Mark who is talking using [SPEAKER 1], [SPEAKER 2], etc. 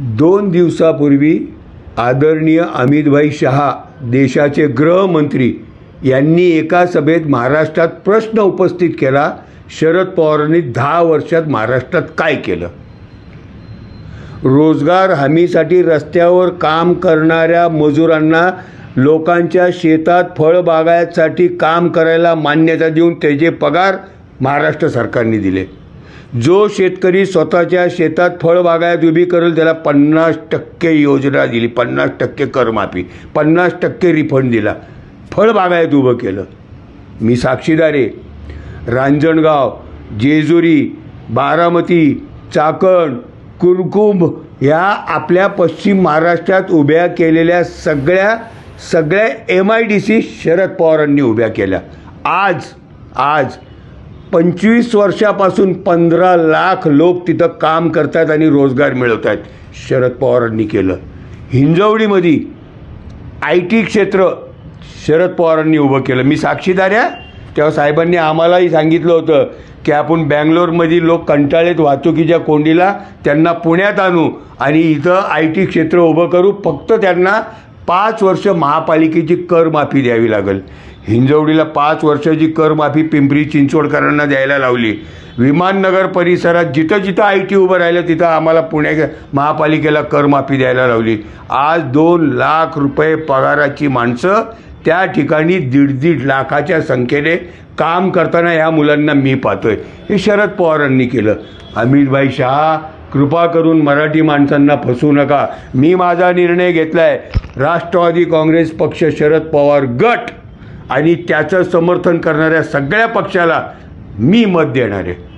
[SPEAKER 1] दोन दिवसापूर्वी आदरणीय अमितभाई शहा देशाचे गृहमंत्री यांनी एका सभेत महाराष्ट्रात प्रश्न उपस्थित केला शरद पवारांनी दहा वर्षात महाराष्ट्रात काय केलं? रोजगार हमीसाठी रस्त्यावर काम करणाऱ्या मजुरांना लोकांच्या शेतात फळबागायतसाठी काम करायला मान्यता देऊन त्याचे पगार महाराष्ट्र सरकारने दिले. जो शेतकरी स्वतःच्या शेतात फळबागायत उभी करेल त्याला पन्नास टक्के योजना दिली पन्नास टक्के करमाफी पन्नास टक्के रिफंड दिला. फळबागायत उभं केलं. मी साक्षीदार आहे. रांजणगाव जेजुरी बारामती चाकण कुरकुंभ ह्या आपल्या पश्चिम महाराष्ट्रात उभ्या केलेल्या सगळ्या सगळ्या M I D C Sharad पवारांनी उभ्या केल्या. आज आज पंचवीस वर्षापासून पंधरा लाख लोक तिथं काम करतात आणि रोजगार मिळवत आहेत शरद पवारांनी केलं. हिंजवडीमध्ये आय टी क्षेत्र शरद पवारांनी उभं केलं. मी साक्षीदार आहे तेव्हा साहेबांनी आम्हालाही सांगितलं होतं की आपण बँगलोरमधील लोक कंटाळेत वाहतुकीच्या कोंडीला त्यांना पुण्यात आणू आणि इथं आय टी क्षेत्र उभं करू. फक्त त्यांना पाच वर्ष महापालिकेची करमाफी द्यावी लागेल. हिंजवडीला पाच वर्षाची करमाफी पिंपरी चिंचवडकरांना द्यायला लावली. विमाननगर परिसरात जिथं जिथं आय टी उभं राहिलं तिथं आम्हाला पुणे महापालिकेला करमाफी द्यायला लावली. आज दोन लाख रुपये पगाराची माणसं त्या ठिकाणी दीड दीड लाखाच्या संख्येने काम करताना ह्या मुलांना मी पाहतोय. हे शरद पवारांनी केलं. अमितभाई शहा कृपा करून मराठी माणसांना फसवू नका. मी माझा निर्णय घेतला आहे राष्ट्रवादी काँग्रेस पक्ष शरद पवार गट. आणि त्याचं समर्थन करणाऱ्या सगळ्या पक्षाला मी मत देणार आहे.